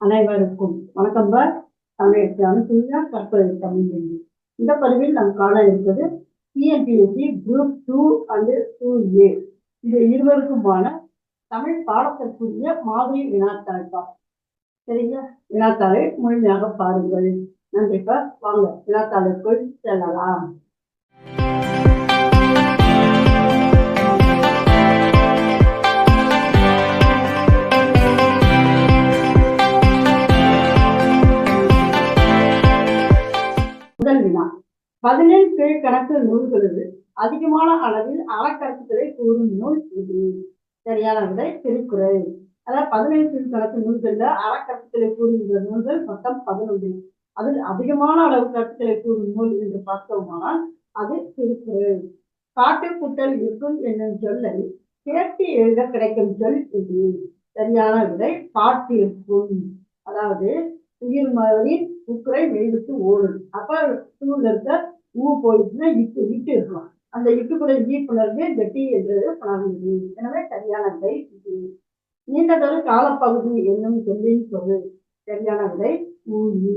அனைவருக்கும் வணக்கம் பார் தமிழ் அனுசூயா கற்பது தமிழ் மொழி. இந்த பதிவில் நாம் காண இருப்பது TNPSC group two and two A இது இருவருக்குமான தமிழ் பாடத்திற்குரிய மாதிரி வினாத்தாள் தான் சரிங்களா? வினாத்தாளை முழுமையாக பாருங்கள். நன்றி பார் வாங்க வினாத்தாளுக்குள் செல்லலாம் பதினேழு கீழ்கணக்கு நூல்களில் அதிகமான அளவில் அறக்கருத்துக்களை கூறும் நூல் இது. சரியான விடை திருக்குறள். அதாவது பதினேழு கீழ்கணக்கு நூல்கள்ல அறக்கருத்துக்களை கூறுகின்ற நூல்கள் மொத்தம் பதினொன்று. அதில் அதிகமான அளவு கருத்துக்களை கூறும் நூல் என்று பார்த்தோமானால் அது திருக்குறள். காட்டு இருக்கும் என்னும் சொல்லை சேர்த்து எழுத கிடைக்கும் சொல் இது. சரியான விடை பாட்டிருக்கும் அதாவது உயிர் மாதிரி உக்குரை மெய்விட்டு ஓடும் அப்ப இருக்க பூ ஊ போயிட்டுன்னா இட்டு இட்டு இருக்கலாம். அந்த இட்டுக்குள்ள ஈ இந்த கெட்டி என்றது புணர்ந்தது எனவே சரியான விடை நீண்டதொரு காலப்பகுதி என்னும் சொல்லின் சொல்லு சரியான விடை ஊழி.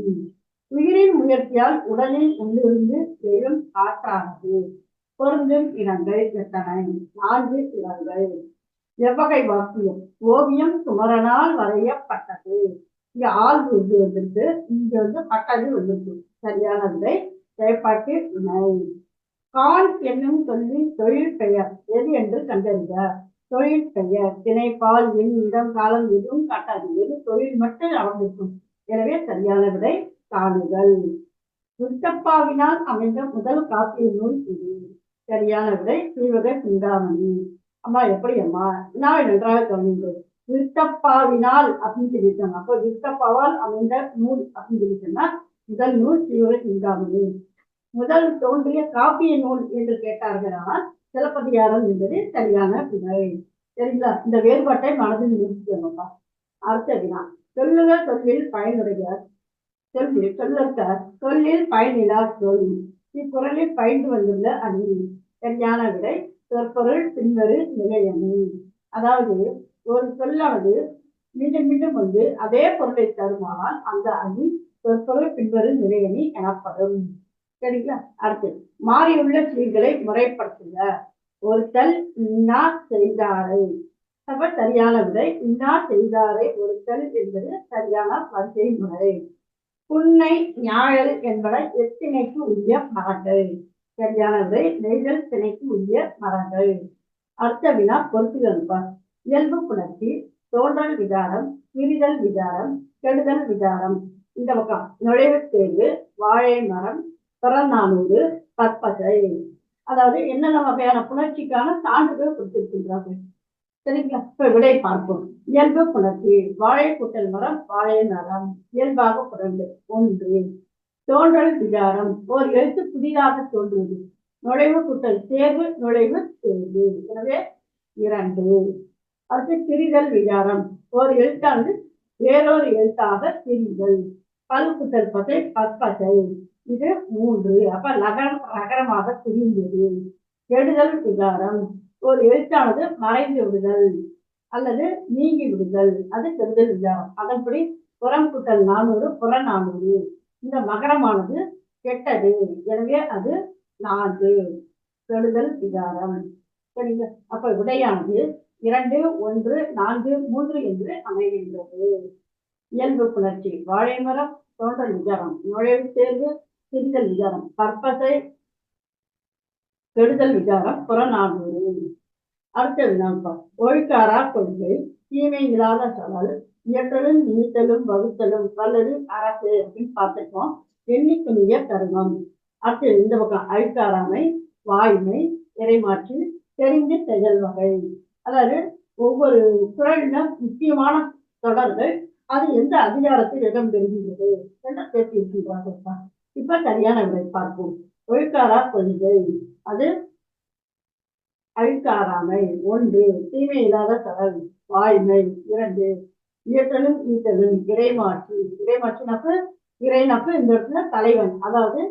உயிரின் முயற்சியால் உடலில் உள்ளிருந்து எழும் காற்றானது. பொருந்தும் இடங்கள் எத்தனை? நான்கு இடங்கள். எவ்வகை வாக்கியம். ஓவியம் சுமரனால் வரையப்பட்டது. இங்க ஆள் வந்து வந்துருக்கு. இங்க வந்து பட்டது வந்துருக்கு. சரியான விடை செயற்பாட்டு வினை கான் என்னும் சொல்லி தொழில் பெயர். எது என்று கண்டறிக. தொழில் பெயர். திணைப்பால் எண் இடம் காலம் எதுவும் காட்டாது. எது தொழில் மட்டும் அமர்ந்திருக்கும் எனவே சரியான விடை காணுதல். முத்தப்பாவினால் அமைந்த முதல் காப்பிய நூல் இது. சரியான விடை சீவக சிந்தாமணி அம்மா எப்படி அம்மா? நான் நன்றாக கவனிங்கள் விருத்தப்பாவினால் அப்படின்னு சொல்லியிருக்காங்க அப்போ விருத்தப்பாவால் அமைந்த நூல் அப்படின்னு சொல்லிட்டோம்னா முதல் நூல் சீவக சிந்தாமணி முதல் தோன்றிய காப்பிய நூல் என்று கேட்டார்களால் சிலப்பதிகாரம் என்பது சரியான விடை சரிங்களா இந்த வேறுபாட்டை மனதில் நிறுத்திக்கோங்கப்பா அடுத்த வினா. சொல்லுக சொல்லில் பயனுடைய சொல்லி சொல்லற்க சொல்லில் பயனிலா சொல் இக்குறளில் பயின்று வந்துள்ள அணி சரியான விடை சொற்பொருள் பின்வரு நிலையணி அதாவது ஒரு சொல்லானது மீண்டும் மீண்டும் வந்து அதே பொருளை தருமானால் அந்த அணி சொற்பொருள் பின்வரும் நிறையணி எனப்படும். சரிங்களா? அடுத்து மாறியுள்ள சீர்களை முறைப்படுத்துங்க ஒருத்தல் இன்னா செய்தாரை. அப்ப சரியான விடை இன்னா செய்தாரை ஒருத்தல் என்பது சரியான வரிசை முறை. புன்னை ஞாழல் என்பன எத்திணைக்கு உரிய மரங்கள். சரியான விடை நெய்தல் திணைக்கு உரிய மரங்கள். அடுத்த வினா பொறுத்துகள்ப்பா இயல்பு புணர்ச்சி தோன்றல் விகாரம் பிரிதல் விகாரம் கெடுதல் விகாரம் இந்த பக்கம் நுழைவுத் தேர்வு வாழை மரம் புறநானூறு பற்பசை அதாவது என்னென்ன வகையான புணர்ச்சிக்கான சான்றுகள் கொடுத்திருக்கின்றார்கள். சரிங்களா? இப்ப விடை பார்ப்போம். இயல்பு புணர்ச்சி வாழை குட்டல் மரம் வாழை மரம். இயல்பாக புரண்டு. ஒன்று தோன்றல் விகாரம். ஒரு எழுத்து புதிதாக தோன்றுவது. நுழைவு கூட்டல் தேர்வு நுழைவு தேர்வு. எனவே இரண்டு அடுத்து திரிதல் விகாரம். ஒரு எழுத்தானது வேறொரு எழுத்தாக திரிதல். பல் குத்தல் பசை பற்பசை இது மூன்று. அப்ப நகரம் நகரமாக பிரிந்தது. கெடுதல் விகாரம். ஒரு எழுத்தானது மறைந்து விடுதல் அல்லது நீங்கி விடுதல். அது கெடுதல் விகாரம். அதன்படி புறம் குட்டல் நானூறு புற நானூறு. இந்த மகரமானது கெட்டது. எனவே அது நான்கு. கெடுதல் விகாரம். சரிங்க. அப்ப விடையானது இரண்டு ஒன்று நான்கு மூன்று என்று அமைகின்றது. இயல்பு புணர்ச்சி. வாழை மரம் தோன்றல் விகாரம் நுழைவு தேர்வு திரிதல் விகாரம் பற்பசை கெடுதல் விகாரம் புறநானூறு. அடுத்த வினாப்பா. ஒழுக்காரா கொள்கை. தீமை இல்லாத சவால். இயற்றலும் நீத்தலும் வகுத்தலும் வல்லது அரசு அப்படின்னு பார்த்துக்கோம் எண்ணிக்குரிய தருமம் அடுத்து இந்த பக்கம் அழுக்காராமை வாய்மை இறைமாற்றி தெரிந்து செயல் வகை அதாவது ஒவ்வொரு குரலின முக்கியமான தொடர்கள் அது எந்த அதிகாரத்தில் இடம் பெறுகின்றது என்று பேசியிருக்கின்றார்கள் இப்ப சரியான விடை பார்ப்போம். ஒழுக்காரா கொள்கை அது அழுக்காராமை. ஒன்று தீமை இல்லாத கடல் வாய்மை. இரண்டு இயற்றலும் ஈட்டலும் இறைமாற்று. இறைமாற்றினப்ப இறைநப்பு இந்த இடத்துல தலைவன். அதாவது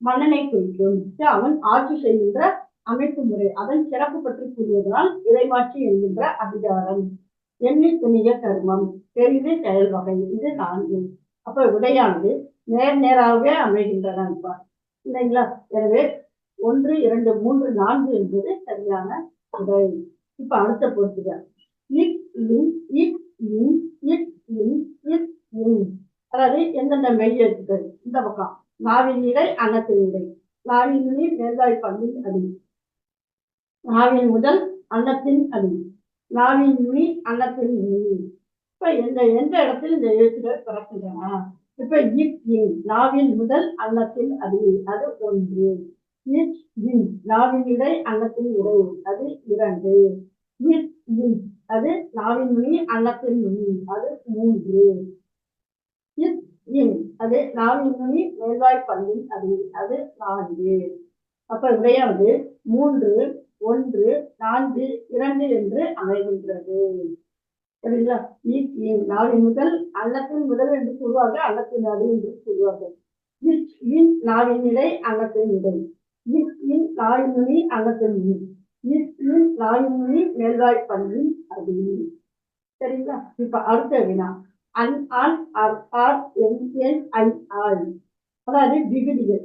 மன்னனை குறிக்கும். அவன் ஆட்சி செய்கின்ற அமைப்பு முறை. அதன் சிறப்பு பற்றி கூறுவதால் இறைமாற்றி என்கின்ற அதிகாரம். எண்ணி துணிய கருமம் தெரிந்து செயல் வகை இது நான்கு. அப்ப விடையானது நேர் நேராகவே அமைகின்றன இல்லைங்களா? எனவே ஒன்று இரண்டு மூன்று நான்கு என்பது சரியான விடை. இப்ப அடுத்த பொறுத்துக இக் in it in it in இக் அதாவது எந்தெந்த மெய் எழுத்துக்கள்? இந்த பக்கம். நாவின் நிலை அன்னத்தின் இடை நாவின் நிலை மேல்வாய் பந்தின் அடி. நாவின் முதல் அன்னத்தின் அடி. நாவின் நுனி அன்னத்தின் நுனி இப்ப எந்த எந்த இடத்தில் இந்த எழுத்துக்கள் பிறக்கின்றன? இப்ப இப் இன் நாவின் முதல் அன்னத்தின் அடி அது ஒன்று. இச் இன் நாவின் இடை அன்னத்தின் இடை அது இரண்டு. இப் இன் அது நாவின் மொழி அன்னத்தின் மொழி அது மூன்று. இத் இன் அது நாவின் மொழி மேல்வாய் பள்ளியின் அடி அது நான்கு. அப்ப விடையானது மூன்று ஒன்று நான்கு இரண்டு என்று அமைகின்றது. சரிங்களா? இத் முதல் அன்னத்தின் முதல் என்று சொல்வார்கள் அல்லத்தின் அடி என்று சொல்வார்கள் இச் இன் நாவின் இடை அன்னத்தின் நிலை. இத் இன் நாவின் நுனி அன்னத்தின் நுனி இன் நாவின் நுனி மேல்வாய் பல்லின் அது சரிங்களா? இப்ப அடுத்த வினா. அன் ஆன் அர் ஆர் என் என் ஐ ஆர் அதாவது விகுதிகள்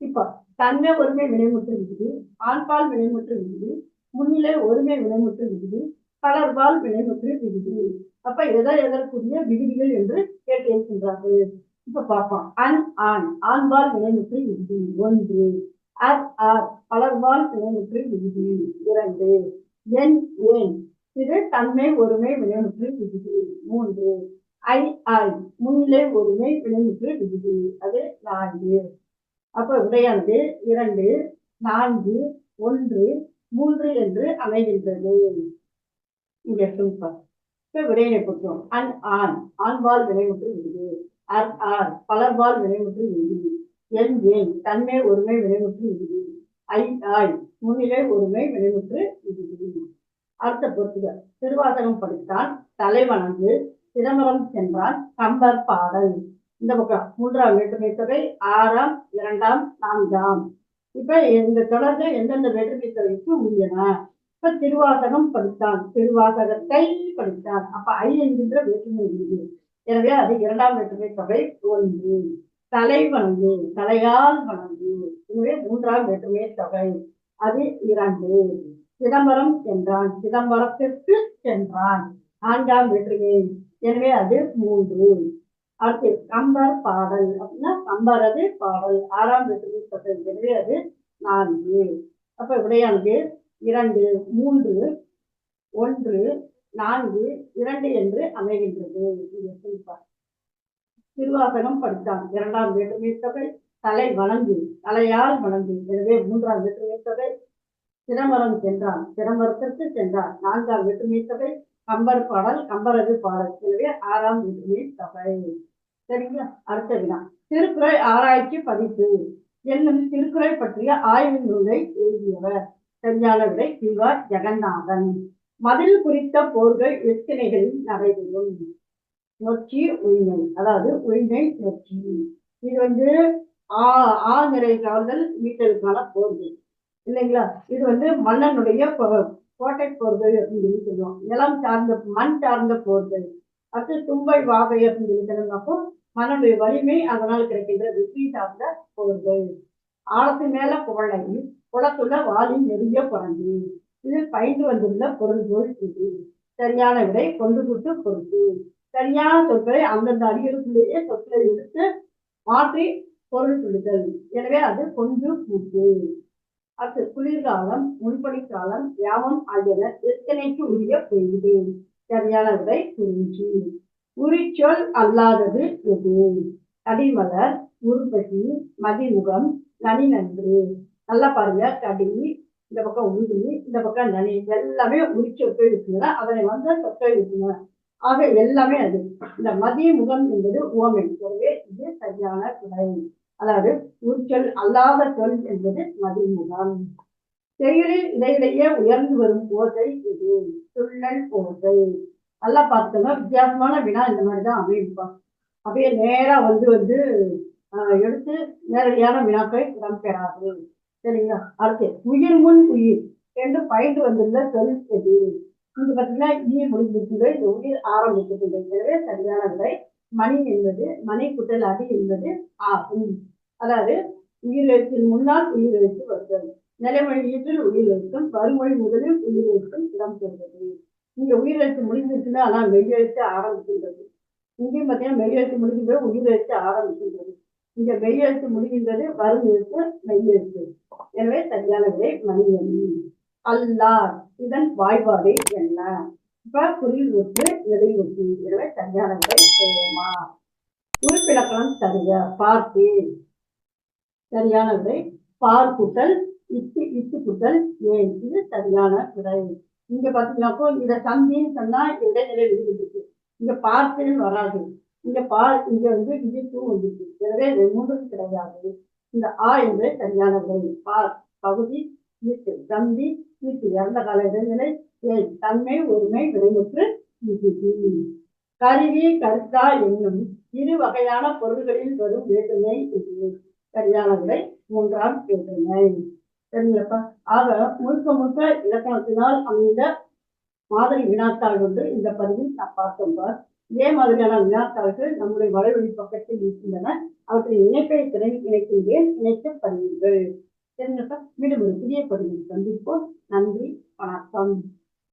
இப்ப தன்மை ஒருமை வினைமுற்று விகுதி ஆண்பால் வினைமுற்று விகுதி முன்னிலை ஒருமை வினைமுற்று விகுதி பலர்பால் வினைமுற்று விகுதி அப்ப எதை எதற்குரிய விகுதிகள் என்று கேட்டிருக்கின்றார்கள் இப்ப பார்ப்போம். அன் ஆண் ஆண்பால் வினைமுற்று விகுதி ஒன்று அர் ஆர் பலர்பால் வினைமுற்று விகுதி இரண்டு என் ஏன் இது தன்மை ஒருமை வினைமுற்று விகுதி மூன்று ஐ ஐ முன்னிலை ஒருமை வினைமுற்று விகுதி அது நான்கு. அப்போ விடையானது இரண்டு நான்கு ஒன்று மூன்று என்று அமைகின்றது. இங்க சொல்பா இப்போ விடையினை பொறுத்தோம் அன் ஆண். ஆண்பால் வினைமுற்று விடுது. அர் ஆர். பலர்பால் வினைமுற்று விகுதி என் ஏன். தன்மை ஒருமை வினைமுற்று விகுதி ஐ ஆய். முன்னிலை ஒருமை வினைமுற்று விகுதி அடுத்த பொறுத்துக திருவாசகம் படித்தான் தலைவணங்கு சிதம்பரம் சென்றான் கம்பர் பாடல். இந்த பக்கம் மூன்றாம் வேற்றுமை தொகை ஆறாம் இரண்டாம் நான்காம். இப்ப இந்த தொடர்கள் எந்தெந்த வேற்றுமை தொகைக்கு உரியன? இப்ப திருவாசகம் படித்தான். திருவாசகத்தை படித்தான். அப்ப ஐ என்கின்ற வேற்றுமை உண்டு. எனவே அது இரண்டாம் வேற்றுமை தொகை ஒன்று. தலை வணங்கு தலையால் வணங்கு. எனவே மூன்றாம் வேற்றுமை தொகை. அது இரண்டு. சிதம்பரம் சென்றான். சிதம்பரத்திற்கு சென்றான். நான்காம் வேற்றுமை. எனவே அது மூன்று. அடுத்து கம்பர் பாடல் அப்படின்னா கம்பரது பாடல். ஆறாம் வெற்றி அது நான்கு. அப்ப விடையானது இரண்டு மூன்று ஒன்று நான்கு இரண்டு என்று அமைகின்றது. இது திருவாசகம் படித்தான். இரண்டாம் வேற்றுமை தொகை தலை வணங்கு தலையால் வணங்கு. எனவே மூன்றாம் வேற்றுமை தொகை சிதம்பரம் சென்றான். சிதம்பரத்திற்கு சென்றான். நான்காம் வேற்றுமை தொகை கம்பர் பாடல் கம்பரது பாடல். எனவே ஆறாம் வேற்றுமை தொகை. சரிங்களா? அடுத்த வினா திருக்குறள் ஆராய்ச்சி பதிப்பு. என்னும் திருக்குறள் பற்றிய ஆய்வு நூலை எழுதியவர். சரியான விடை சிவா ஜெகநாதன். மதில் குறித்த போர்கள் எத்தனைகளில் நடைபெறும்? நொச்சி உரிமை அதாவது உரிமை நொச்சி. இது வந்து ஆ ஆ காவல்கள் மீட்டலுக்கான போர்கள். இல்லைங்களா? இது வந்து மன்னனுடைய கோட்டை போர்கள் அப்படின்னு சொல்லி சொல்லுவோம். நிலம் சார்ந்த மண் சார்ந்த போர்கள். அது தும்பை வாகை அப்படின்னு சொல்லி மனனுடைய வலிமை அதனால் கிடைக்கின்ற வெற்றி சார்ந்த பொருள்கள் ஆழத்து மேல குவளை குளத்துள்ள வாலி நெருங்கிய குழந்தை இது பயின்று வந்துள்ள பொருள்கள் இது. சரியான விடை கொண்டு கூட்டு பொருட்டு சரியான சொற்களை அந்தந்த அடிகளுக்குள்ளேயே சொற்களை எடுத்து மாற்றி பொருள் சொல்லுதல். எனவே அது கொண்டு கூட்டு அடுத்து குளிர்காலம் முன்பனிக்காலம் யாமம் ஆகியன எத்தனைக்கு உரிய பொழுது? சரியான விடை குறிஞ்சி உரிச்சொல் அல்லாதது எது? கடிமலர் உருப்பசி மதிமுகம் நனி நன்று நல்லா பாருங்க கடி இந்த பக்கம் உருது இந்த பக்கம் நனி எல்லாமே உரிச்சொற்கள் இருக்குங்க அதனை வந்த சொற்கள் இருக்குங்க ஆக எல்லாமே அது. இந்த மதிய முகம் என்பது ஓமை. எனவே இது சரியான குறை அதாவது உரிச்சொல் அல்லாத சொல் என்பது மதிமுகம். செயலில் இடையிடையே உயர்ந்து வரும் ஓசை இது சுள்ளல் ஓசை நல்லா பார்த்துக்கோங்க. வித்தியாசமான வினா இந்த மாதிரி தான் அமைப்பான் அப்படியே நேராக வந்து வந்து எடுத்து நேரடியான வினாக்கள் இடம்பெறாது சரிங்களா? அடுத்து உயிர் முன் உயிர் என்று பயின்று வந்துள்ள சொல் எது? இது பாத்தீங்கன்னா ஈ முடிந்திருக்கின்ற இந்த உயிர் ஆரம்பிக்கின்றது எனவே சரியான விடை மணி என்பது மணி குட்டல் அடி என்பது ஆகும். அதாவது உயிரெழுத்தின் முன்னால் உயிரெழுத்து வருகிறது நிலைமொழி ஈற்றில் உயிரெழுத்தும் வறுமொழி முதலில் உயிரெழுத்தும் இடம் இங்கே இங்க உயிரெழுத்து முடிஞ்சிருச்சுன்னா ஆனால் மெய்யெழுத்து ஆரம்பிக்கின்றது. இங்கேயும் பார்த்தீங்கன்னா மெய்யெழுத்து உயிர் உயிரெழுத்து ஆரம்பிக்கின்றது. இங்க மெய்யெழுத்து முடிகின்றது வரும் எழுத்து மெய்யெழுத்து. எனவே சரியான விடை மணியணி அல்லார் இதன் வாய்பாடு என்ன? இப்ப குறில் ஒற்று எடை ஒற்று எனவே சரியான விடை சேமா உறுப்பிலக்கணம் தருக பார்த்து சரியான விடை பார் கூட்டல் இட்டு இத்து கூட்டல் ஏன் இது சரியான விடை. இங்க பாத்தீங்கன்னாக்கோ இத சந்தின்னு சொன்னா இடைநிலை விடுபட்டு இங்க பார்த்துன்னு வராது. இங்க பால் இங்க வந்து விஜயத்தும் வந்துருக்கு எனவே இது மூன்றும் கிடையாது. இந்த ஆ என்பது சரியான விடை. பா பகுதி வீட்டு தம்பி வீட்டு இறந்த கால இடைநிலை. ஏன் தன்மை ஒருமை விடைமுற்று கருவி கருத்தா என்னும் இரு வகையான பொருள்களில் வரும் வேற்றுமை இது. சரியான விடை. மூன்றாம் வேற்றுமை. சரிங்களப்பா ஆக முழுக்க முழுக்க இலக்கணத்தினால் அமைந்த மாதிரி வினாத்தாள் ஒன்று இந்த பதிவில் நான் பார்த்தோம் இதே மாதிரியான வினாத்தாள்கள் நம்முடைய வலைவழி பக்கத்தில் இருக்கின்றன. அவற்றின் இணைப்பை திறன் இணைக்கின்றேன். இணைத்து பதிவுகள் சரிங்களப்பா மீண்டும் ஒரு புதிய பதிவில் சந்திப்போம். நன்றி. வணக்கம்.